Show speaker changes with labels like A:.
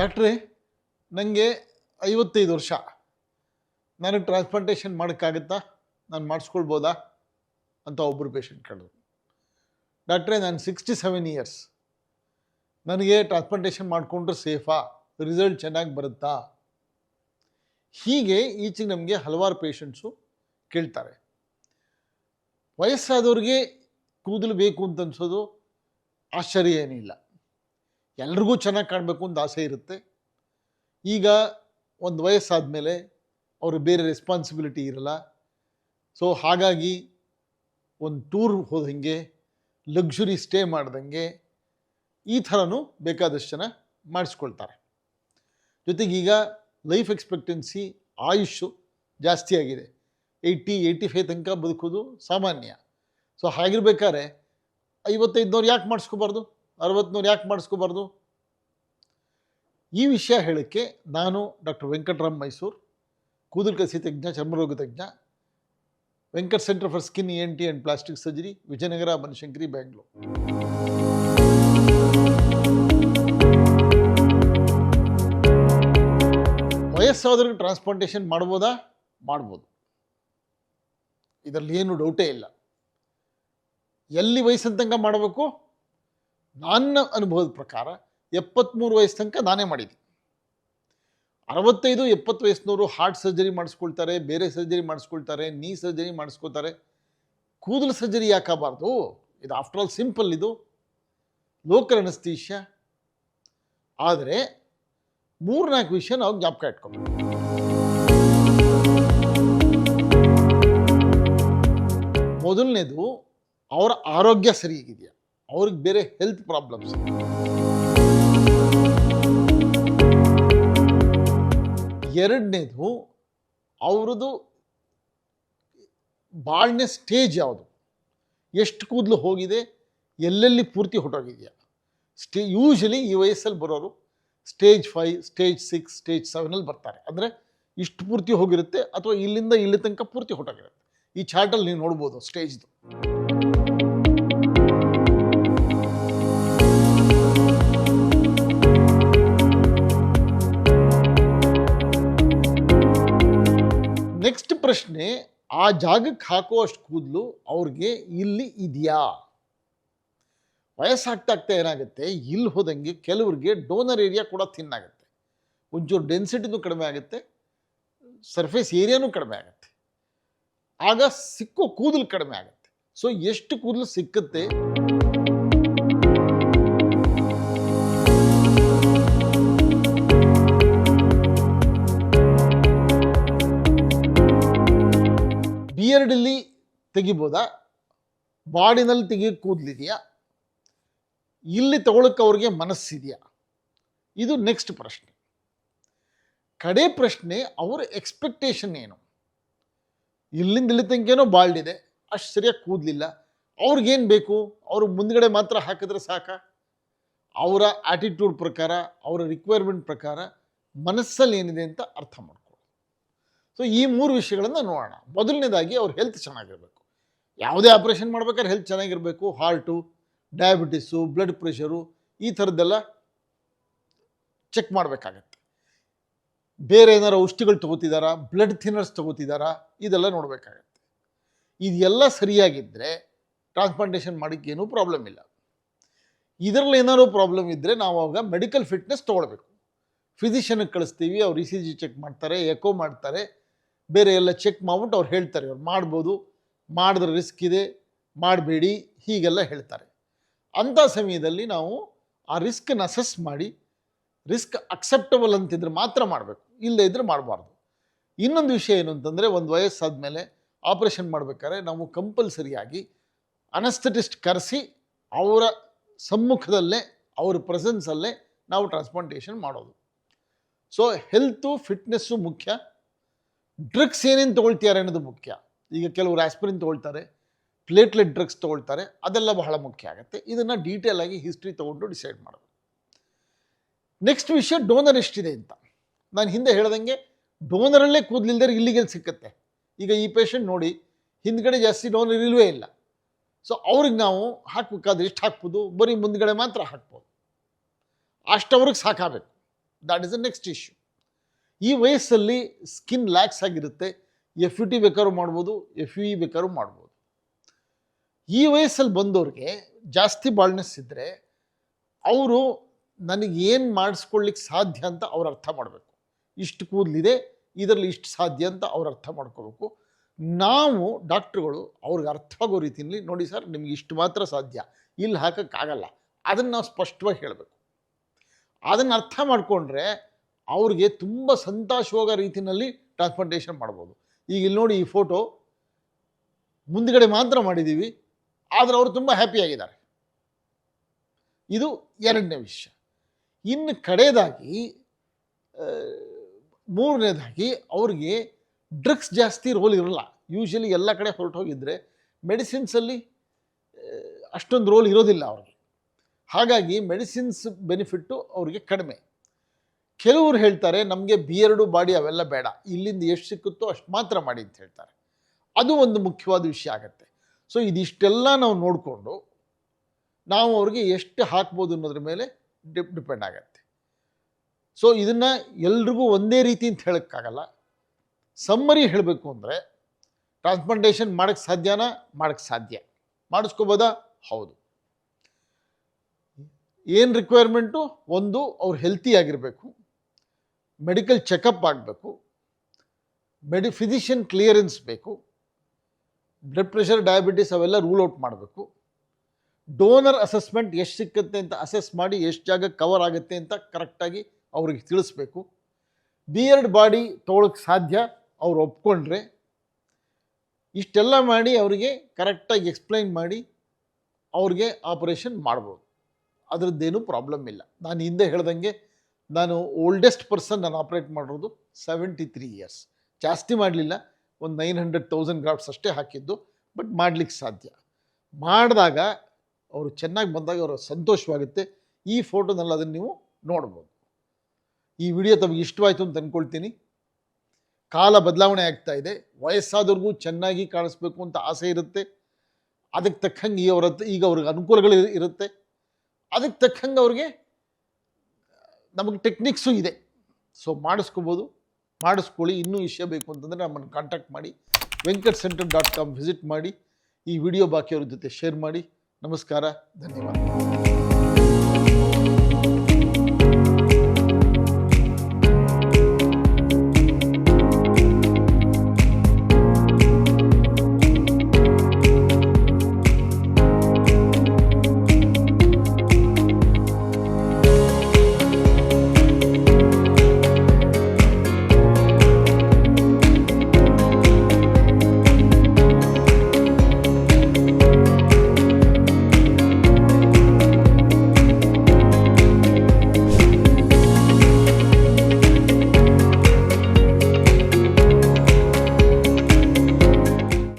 A: ಡಾಕ್ಟ್ರೇ ನನಗೆ ಐವತ್ತೈದು ವರ್ಷ. ನನಗೆ ಟ್ರಾನ್ಸ್ಪ್ಲಾಂಟೇಷನ್ ಮಾಡೋಕ್ಕಾಗತ್ತಾ? ನಾನು ಮಾಡಿಸ್ಕೊಳ್ಬೋದಾ? ಅಂತ ಒಬ್ಬರು ಪೇಷಂಟ್ ಕೇಳಿದ್ರು. ಡಾಕ್ಟ್ರೇ, ನಾನು ಸಿಕ್ಸ್ಟಿ ಸೆವೆನ್ ಇಯರ್ಸ್ ನನಗೆ ಟ್ರಾನ್ಸ್ಪ್ಲಾಂಟೇಷನ್ ಮಾಡಿಕೊಂಡ್ರೆ ಸೇಫಾ? ರಿಸಲ್ಟ್ ಚೆನ್ನಾಗಿ ಬರುತ್ತಾ? ಹೀಗೆ ಈಚೆಗೆ ನಮಗೆ ಹಲವಾರು ಪೇಷಂಟ್ಸು ಕೇಳ್ತಾರೆ. ವಯಸ್ಸಾದವ್ರಿಗೆ ಕೂದಲು ಬೇಕು ಅಂತ ಅನ್ಸೋದು ಆಶ್ಚರ್ಯ ಏನಿಲ್ಲ. ಎಲ್ರಿಗೂ ಚೆನ್ನಾಗಿ ಕಾಣಬೇಕು ಅಂತ ಆಸೆ ಇರುತ್ತೆ. ಈಗ ಒಂದು ವಯಸ್ಸಾದ ಮೇಲೆ ಅವರು ಬೇರೆ ರೆಸ್ಪಾನ್ಸಿಬಿಲಿಟಿ ಇರಲ್ಲ. ಸೊ ಹಾಗಾಗಿ ಒಂದು ಟೂರ್ ಹೋದಂಗೆ ಲಕ್ಸುರಿ ಸ್ಟೇ ಮಾಡ್ದಂಗೆ ಈ ಥರನೂ ಬೇಕಾದಷ್ಟು ಜನ ಮಾಡಿಸ್ಕೊಳ್ತಾರೆ. ಜೊತೆಗೆ ಈಗ ಲೈಫ್ ಎಕ್ಸ್ಪೆಕ್ಟೆನ್ಸಿ ಆಯುಷು ಜಾಸ್ತಿ ಆಗಿದೆ. ಏಯ್ಟಿ ಏಯ್ಟಿ ಫೈವ್ ತನಕ ಬದುಕೋದು ಸಾಮಾನ್ಯ. ಸೊ ಹಾಗಿರ್ಬೇಕಾದ್ರೆ ಐವತ್ತೈದುನವ್ರು ಯಾಕೆ ಮಾಡಿಸ್ಕೋಬಾರ್ದು? ಅರವತ್ನವ್ರು ಯಾಕೆ ಮಾಡಿಸ್ಕೋಬಾರ್ದು? ಈ ವಿಷಯ ಹೇಳೋಕ್ಕೆ ನಾನು ಡಾಕ್ಟರ್ ವೆಂಕಟರಾಮ್ ಮೈಸೂರು, ಕೂದಲು ಕಸಿ ತಜ್ಞ ಚರ್ಮರೋಗ ತಜ್ಞ, Venkat center for skin ENT and plastic surgery, Vijayanagar, Banashankari, Bangalore. ವಯಸ್ಸಾದ್ರಿಗೆ transplantation ಮಾಡ್ಬೋದಾ? ಮಾಡ್ಬೋದು. ಇದರಲ್ಲಿ ಏನು ಡೌಟೇ ಇಲ್ಲ. ಎಲ್ಲಿ ವಯಸ್ಸಂತಂಗ ಮಾಡಬೇಕು? ನನ್ನ ಅನುಭವದ ಪ್ರಕಾರ ಎಪ್ಪತ್ತ್ಮೂರು ವಯಸ್ಸು ತನಕ ನಾನೇ ಮಾಡಿದ್ದೆ. ಅರವತ್ತೈದು, ಎಪ್ಪತ್ತು ವಯಸ್ಸಿನವರು ಹಾರ್ಟ್ ಸರ್ಜರಿ ಮಾಡಿಸ್ಕೊಳ್ತಾರೆ, ಬೇರೆ ಸರ್ಜರಿ ಮಾಡಿಸ್ಕೊಳ್ತಾರೆ ನೀ ಸರ್ಜರಿ ಮಾಡಿಸ್ಕೊಳ್ತಾರೆ. ಕೂದಲು ಸರ್ಜರಿ ಯಾಕಬಾರ್ದು ಇದು ಆಫ್ಟರ್ ಆಲ್ ಸಿಂಪಲ್ ಇದು. ಲೋಕಲ್ ಅನಸ್ತೀಷ್ಯ ಆದರೆ ಮೂರ್ನಾಲ್ಕು ವಿಷಯ ನಾವು ಜ್ಞಾಪಕ ಇಟ್ಕೊಬೇಕು. ಮೊದಲನೇದು, ಅವರ ಆರೋಗ್ಯ ಸರಿಯಾಗಿದೆಯಾ? ಅವ್ರಿಗೆ ಬೇರೆ ಹೆಲ್ತ್ ಪ್ರಾಬ್ಲಮ್ಸ್ ಎರಡನೇದು, ಅವ್ರದ್ದು ಬಾಳ್ನೆ ಸ್ಟೇಜ್ ಯಾವುದು? ಎಷ್ಟು ಕೂದಲು ಹೋಗಿದೆ? ಎಲ್ಲೆಲ್ಲಿ ಪೂರ್ತಿ ಹೊಟ್ಟೋಗಿದೆಯಾ ಸ್ಟೇ ಯೂಶಲಿ ಈ ವಯಸ್ಸಲ್ಲಿ ಬರೋರು stage five stage six stage ಸೆವೆನಲ್ಲಿ ಬರ್ತಾರೆ. ಅಂದರೆ ಇಷ್ಟು ಪೂರ್ತಿ ಹೋಗಿರುತ್ತೆ ಅಥವಾ ಇಲ್ಲಿಂದ ಇಲ್ಲಿ ತನಕ ಪೂರ್ತಿ ಹೊಟ್ಟೋಗಿರುತ್ತೆ ಈ ಚಾರ್ಟಲ್ಲಿ ನೀವು ನೋಡ್ಬೋದು ಸ್ಟೇಜ್ದು ನೆಕ್ಸ್ಟ್ ಪ್ರಶ್ನೆ, ಆ ಜಾಗಕ್ಕೆ ಹಾಕುವಷ್ಟು ಕೂದಲು ಅವ್ರಿಗೆ ಇಲ್ಲಿ ಇದೆಯಾ? ವಯಸ್ಸಾಗ್ತಾಗ್ತಾ ಏನಾಗುತ್ತೆ? ಇಲ್ಲಿ ಹೋದಂಗೆ ಕೆಲವ್ರಿಗೆ ಡೋನರ್ ಏರಿಯಾ ಕೂಡ ತಿನ್ನಾಗುತ್ತೆ ಒಂಚೂರು ಡೆನ್ಸಿಟಿನೂ ಕಡಿಮೆ ಆಗುತ್ತೆ ಸರ್ಫೇಸ್ ಏರಿಯಾನೂ ಕಡಿಮೆ ಆಗುತ್ತೆ. ಆಗ ಸಿಕ್ಕೋ ಕೂದಲು ಕಡಿಮೆ ಆಗುತ್ತೆ. ಸೊ ಎಷ್ಟು ಕೂದಲು ಸಿಕ್ಕುತ್ತೆ? ಬಿಯರ್ಡಲ್ಲಿ ತೆಗಿಬೋದಾ? ಬಾಡಿನಲ್ಲಿ ತೆಗಿಯೋ ಕೂದಲಿದೆಯಾ? ಇಲ್ಲಿ ತಗೊಳಕ್ಕೆ ಅವ್ರಿಗೆ ಮನಸ್ಸಿದೆಯಾ? ಇದು ನೆಕ್ಸ್ಟ್ ಪ್ರಶ್ನೆ. ಕಡೆ ಪ್ರಶ್ನೆ, ಅವರ ಎಕ್ಸ್ಪೆಕ್ಟೇಷನ್ ಏನು? ಇಲ್ಲಿಂದ ಇಲ್ಲಿ ತನಕೇನೋ ಬಾಲ್ಡ್ ಇದೆ ಅಷ್ಟು ಸರಿಯಾಗಿ ಕೂದಲಿಲ್ಲ. ಅವ್ರಿಗೇನು ಬೇಕು? ಅವರು ಮುಂದ್ಗಡೆ ಮಾತ್ರ ಹಾಕಿದ್ರೆ ಸಾಕ? ಅವರ ಆಟಿಟ್ಯೂಡ್ ಪ್ರಕಾರ, ಅವರ ರಿಕ್ವೈರ್ಮೆಂಟ್ ಪ್ರಕಾರ ಮನಸ್ಸಲ್ಲಿ ಏನಿದೆ ಅಂತ ಅರ್ಥ ಮಾಡ್ಕೊಳ್ಳಿ ಸೊ ಈ ಮೂರು ವಿಷಯಗಳನ್ನು ನೋಡೋಣ. ಮೊದಲನೇದಾಗಿ ಅವ್ರ ಹೆಲ್ತ್ ಚೆನ್ನಾಗಿರಬೇಕು. ಯಾವುದೇ ಆಪ್ರೇಷನ್ ಮಾಡ್ಬೇಕಾದ್ರೆ ಹೆಲ್ತ್ ಚೆನ್ನಾಗಿರಬೇಕು. ಹಾರ್ಟು ಡಯಾಬಿಟಿಸು ಬ್ಲಡ್ ಪ್ರೆಷರು ಈ ಥರದ್ದೆಲ್ಲ ಚೆಕ್ ಮಾಡಬೇಕಾಗತ್ತೆ. ಬೇರೆ ಏನಾರು ಔಷಧಿಗಳು ತಗೋತಿದ್ದಾರಾ ಬ್ಲಡ್ ಥಿನ್ನರ್ಸ್ ತೊಗೋತಿದ್ದಾರಾ ಇದೆಲ್ಲ ನೋಡಬೇಕಾಗತ್ತೆ. ಇದೆಲ್ಲ ಸರಿಯಾಗಿದ್ದರೆ ಟ್ರಾನ್ಸ್ಪ್ಲಾಂಟೇಷನ್ ಮಾಡೋಕ್ಕೆ ಏನೂ ಪ್ರಾಬ್ಲಮ್ ಇಲ್ಲ. ಇದರಲ್ಲಿ ಏನಾದರೂ ಪ್ರಾಬ್ಲಮ್ ಇದ್ದರೆ ನಾವು ಅವಾಗ ಮೆಡಿಕಲ್ ಫಿಟ್ನೆಸ್ ತೊಗೊಳ್ಬೇಕು. ಫಿಸಿಷಿಯನ್ಗೆ ಕಳಿಸ್ತೀವಿ. ಅವ್ರು ಇ ಸಿ ಜಿ ಚೆಕ್ ಮಾಡ್ತಾರೆ ಎಕೋ ಮಾಡ್ತಾರೆ. ಬೇರೆ ಎಲ್ಲ ಚೆಕ್ ಮಾಡ್ಬಿಟ್ಟು ಅವ್ರು ಹೇಳ್ತಾರೆ, ಅವ್ರು ಮಾಡ್ಬೋದು, ಮಾಡಿದ್ರೆ ರಿಸ್ಕ್ ಇದೆ, ಮಾಡಬೇಡಿ, ಹೀಗೆಲ್ಲ ಹೇಳ್ತಾರೆ. ಅಂಥ ಸಮಯದಲ್ಲಿ ನಾವು ಆ ರಿಸ್ಕನ್ನು ಅಸೆಸ್ ಮಾಡಿ ರಿಸ್ಕ್ ಅಕ್ಸೆಪ್ಟಬಲ್ ಅಂತಿದ್ರೆ ಮಾತ್ರ ಮಾಡಬೇಕು, ಇಲ್ಲದೇ ಇದ್ದರೆ ಮಾಡಬಾರ್ದು. ಇನ್ನೊಂದು ವಿಷಯ ಏನು ಅಂತಂದರೆ, ಒಂದು ವಯಸ್ಸಾದ ಮೇಲೆ ಆಪ್ರೇಷನ್ ಮಾಡ್ಬೇಕಾದ್ರೆ ನಾವು ಕಂಪಲ್ಸರಿಯಾಗಿ ಅನಸ್ಥೆಟಿಸ್ಟ್ ಕರೆಸಿ ಅವರ ಸಮ್ಮುಖದಲ್ಲೇ, ಅವ್ರ ಪ್ರೆಸೆನ್ಸಲ್ಲೇ ನಾವು ಟ್ರಾನ್ಸ್ಪ್ಲಾಂಟೇಷನ್ ಮಾಡೋದು. ಸೊ ಹೆಲ್ತು ಫಿಟ್ನೆಸ್ಸು ಮುಖ್ಯ. ಡ್ರಗ್ಸ್ ಏನೇನು ತೊಗೊಳ್ತಿದ್ದಾರೆ ಅನ್ನೋದು ಮುಖ್ಯ. ಈಗ ಕೆಲವರು ಆಸ್ಪಿರಿನ್ ತೊಗೊಳ್ತಾರೆ ಪ್ಲೇಟ್ಲೆಟ್ ಡ್ರಗ್ಸ್ ತೊಗೊಳ್ತಾರೆ, ಅದೆಲ್ಲ ಬಹಳ ಮುಖ್ಯ ಆಗುತ್ತೆ. ಇದನ್ನು ಡೀಟೇಲ್ ಆಗಿ ಹಿಸ್ಟ್ರಿ ತೊಗೊಂಡು ಡಿಸೈಡ್ ಮಾಡೋದು. ನೆಕ್ಸ್ಟ್ ವಿಷಯ ಡೋನರ್ ಎಷ್ಟಿದೆ ಅಂತ. ನಾನು ಹಿಂದೆ ಹೇಳ್ದಂಗೆ ಡೋನರಲ್ಲೇ ಕೂದಲಿಲ್ದರೆ ಇಲ್ಲಿಗೆ ಸಿಕ್ಕತ್ತೆ. ಈಗ ಈ ಪೇಷಂಟ್ ನೋಡಿ, ಹಿಂದ್ಗಡೆ ಜಾಸ್ತಿ ಡೋನರ್ ಇಲ್ವೇ ಇಲ್ಲ. ಸೊ ಅವ್ರಿಗೆ ನಾವು ಹಾಕಬೇಕಾದ್ರೆ ಎಷ್ಟು ಹಾಕ್ಬೋದು, ಬರೀ ಮುಂದ್ಗಡೆ ಮಾತ್ರ ಹಾಕ್ಬೋದು. ಅಷ್ಟವ್ರಿಗೆ ಸಾಕಾಗಬೇಕು. That is the next issue ಈ ವಯಸ್ಸಲ್ಲಿ ಸ್ಕಿನ್ ಲ್ಯಾಕ್ಸ್ ಆಗಿರುತ್ತೆ. ಎಫ್ ಯು ಟಿ ಬೇಕಾದ್ರೂ ಮಾಡ್ಬೋದು ಎಫ್ ಯು ಇ ಬೇಕಾದ್ರೂ ಮಾಡ್ಬೋದು. ಈ ವಯಸ್ಸಲ್ಲಿ ಬಂದವ್ರಿಗೆ ಜಾಸ್ತಿ ಬಾಳ್ನೆಸ್ ಇದ್ದರೆ ಅವರು ನನಗೆ ಏನು ಮಾಡಿಸ್ಕೊಳ್ಳಿಕ್ಕೆ ಸಾಧ್ಯ ಅಂತ ಅವ್ರು ಅರ್ಥ ಮಾಡಬೇಕು. ಇಷ್ಟು ಕೂದಲಿದೆ, ಇದರಲ್ಲಿ ಇಷ್ಟು ಸಾಧ್ಯ ಅಂತ ಅವ್ರು ಅರ್ಥ ಮಾಡ್ಕೋಬೇಕು. ನಾವು ಡಾಕ್ಟ್ರುಗಳು ಅವ್ರಿಗೆ ಅರ್ಥವಾಗೋ ರೀತಿಯಲ್ಲಿ ನೋಡಿ ಸರ್, ನಿಮ್ಗೆ ಇಷ್ಟು ಮಾತ್ರ ಸಾಧ್ಯ. ಇಲ್ಲಿ ಹಾಕೋಕ್ಕಾಗಲ್ಲ. ಅದನ್ನು ನಾವು ಸ್ಪಷ್ಟವಾಗಿ ಹೇಳಬೇಕು. ಅದನ್ನು ಅರ್ಥ ಮಾಡಿಕೊಂಡ್ರೆ ಅವ್ರಿಗೆ ತುಂಬ ಸಂತೋಷವಾಗೋ ರೀತಿಯಲ್ಲಿ ಟ್ರಾನ್ಸ್ಪ್ಲಾಂಟೇಷನ್ ಮಾಡ್ಬೋದು. ಈಗ ಇಲ್ಲಿ ನೋಡಿ ಈ ಫೋಟೋ ಮುಂದ್ಗಡೆ ಮಾತ್ರ ಮಾಡಿದ್ದೀವಿ ಆದರೆ ಅವರು ತುಂಬ ಹ್ಯಾಪಿಯಾಗಿದ್ದಾರೆ ಇದು ಎರಡನೇ ವಿಷಯ. ಇನ್ನು ಕಡೆಯದಾಗಿ ಮೂರನೇದಾಗಿ ಅವ್ರಿಗೆ ಡ್ರಗ್ಸ್ ಜಾಸ್ತಿ ರೋಲ್ ಇರಲ್ಲ. ಯೂಶಲಿ ಎಲ್ಲ ಕಡೆ ಹೊರಟೋಗಿದ್ದರೆ ಮೆಡಿಸಿನ್ಸಲ್ಲಿ ಅಷ್ಟೊಂದು ರೋಲ್ ಇರೋದಿಲ್ಲ ಅವ್ರಿಗೆ. ಹಾಗಾಗಿ ಮೆಡಿಸಿನ್ಸ್ ಬೆನಿಫಿಟ್ಟು ಅವರಿಗೆ ಕಡಿಮೆ. ಕೆಲವರು ಹೇಳ್ತಾರೆ, ನಮಗೆ ಬಿಯರ್ಡು ಬಾಡಿ ಅವೆಲ್ಲ ಬೇಡ. ಇಲ್ಲಿಂದ ಎಷ್ಟು ಸಿಕ್ಕುತ್ತೋ ಅಷ್ಟು ಮಾತ್ರ ಮಾಡಿ ಅಂತ ಹೇಳ್ತಾರೆ. ಅದು ಒಂದು ಮುಖ್ಯವಾದ ವಿಷಯ ಆಗುತ್ತೆ. ಸೊ, ಇದಿಷ್ಟೆಲ್ಲ ನಾವು ನೋಡಿಕೊಂಡು, ನಾವು ಅವ್ರಿಗೆ ಎಷ್ಟು ಹಾಕ್ಬೋದು ಅನ್ನೋದ್ರ ಮೇಲೆ ಡಿಪ್ ಡಿಪೆಂಡ್ ಆಗುತ್ತೆ. ಸೊ, ಇದನ್ನು ಎಲ್ರಿಗೂ ಒಂದೇ ರೀತಿ ಅಂತ ಹೇಳೋಕ್ಕಾಗಲ್ಲ. ಸಮ್ಮರಿ ಹೇಳಬೇಕು ಅಂದರೆ, ಟ್ರಾನ್ಸ್ಪ್ಲಾಂಟೇಷನ್ ಮಾಡೋಕ್ಕೆ ಸಾಧ್ಯನಾ? ಮಾಡೋಕ್ಕೆ ಸಾಧ್ಯ. ಮಾಡಿಸ್ಕೋಬೋದಾ? ಹೌದು. ಏನು ರಿಕ್ವೈರ್ಮೆಂಟು ಒಂದು, ಅವ್ರು ಹೆಲ್ತಿ ಆಗಿರಬೇಕು. ಮೆಡಿಕಲ್ ಚೆಕಪ್ ಆಗಬೇಕು ಮೆಡಿ ಫಿಸಿಷಿಯನ್ ಕ್ಲಿಯರೆನ್ಸ್ ಬೇಕು ಬ್ಲಡ್ ಪ್ರೆಷರ್ ಡಯಾಬಿಟಿಸ್ ಅವೆಲ್ಲ ರೂಲ್ ಔಟ್ ಮಾಡಬೇಕು. ಡೋನರ್ ಅಸೆಸ್ಮೆಂಟ್ ಎಷ್ಟು ಸಿಕ್ಕತ್ತೆ ಅಂತ ಅಸೆಸ್ ಮಾಡಿ ಎಷ್ಟು ಜಾಗ ಕವರ್ ಆಗುತ್ತೆ ಅಂತ ಕರೆಕ್ಟಾಗಿ ಅವ್ರಿಗೆ ತಿಳಿಸ್ಬೇಕು. ಬಿಯರ್ಡ್ ಬಾಡಿ ತೊಗೊಳಕ್ಕೆ ಸಾಧ್ಯ, ಅವ್ರು ಒಪ್ಕೊಂಡ್ರೆ. ಇಷ್ಟೆಲ್ಲ ಮಾಡಿ ಅವರಿಗೆ ಕರೆಕ್ಟಾಗಿ ಎಕ್ಸ್ಪ್ಲೈನ್ ಮಾಡಿ ಅವ್ರಿಗೆ ಆಪರೇಷನ್ ಮಾಡ್ಬೋದು. ಅದರದ್ದೇನು ಪ್ರಾಬ್ಲಮ್ ಇಲ್ಲ. ನಾನು ಹಿಂದೆ ಹೇಳ್ದಂಗೆ ನಾನು ಓಲ್ಡೆಸ್ಟ್ ಪರ್ಸನ್ ನಾನು ಆಪ್ರೇಟ್ ಮಾಡಿರೋದು ಸೆವೆಂಟಿ ತ್ರೀ ಇಯರ್ಸ್ ಜಾಸ್ತಿ ಮಾಡಲಿಲ್ಲ, ಒಂದು ನೈನ್ ಹಂಡ್ರೆಡ್ ತೌಸಂಡ್ ಗ್ರಾಫ್ಸ್ ಅಷ್ಟೇ ಹಾಕಿದ್ದು ಬಟ್ ಮಾಡಲಿಕ್ಕೆ ಸಾಧ್ಯ. ಮಾಡಿದಾಗ ಅವರು ಚೆನ್ನಾಗಿ ಬಂದಾಗ ಅವರು ಸಂತೋಷವಾಗುತ್ತೆ. ಈ ಫೋಟೋನಲ್ಲಿ ಅದನ್ನು ನೀವು ನೋಡ್ಬೋದು. ಈ ವಿಡಿಯೋ ತಮಗೆ ಇಷ್ಟವಾಯಿತು ಅಂತ ಅಂದ್ಕೊಳ್ತೀನಿ ಕಾಲ ಬದಲಾವಣೆ ಆಗ್ತಾ ಇದೆ. ವಯಸ್ಸಾದವ್ರಿಗೂ ಚೆನ್ನಾಗಿ ಕಾಣಿಸ್ಬೇಕು ಅಂತ ಆಸೆ ಇರುತ್ತೆ. ಅದಕ್ಕೆ ತಕ್ಕಂಗೆ ಈ ಅವ್ರ ಈಗ ಅವ್ರಿಗೆ ಅನುಕೂಲಗಳು ಇರುತ್ತೆ. ಅದಕ್ಕೆ ತಕ್ಕಂಗೆ ಅವ್ರಿಗೆ ನಮಗೆ ಟೆಕ್ನಿಕ್ಸು ಇದೆ. ಸೊ ಮಾಡಿಸ್ಕೋಬೋದು. ಮಾಡಿಸ್ಕೊಳ್ಳಿ. ಇನ್ನೂ ವಿಷಯ ಬೇಕು ಅಂತಂದರೆ ನಮ್ಮನ್ನು ಕಾಂಟ್ಯಾಕ್ಟ್ ಮಾಡಿ. Venkat center dot com visit ಮಾಡಿ. ಈ ವಿಡಿಯೋ ಬಾಕಿಯವ್ರ ಜೊತೆ ಶೇರ್ ಮಾಡಿ. ನಮಸ್ಕಾರ. ಧನ್ಯವಾದ.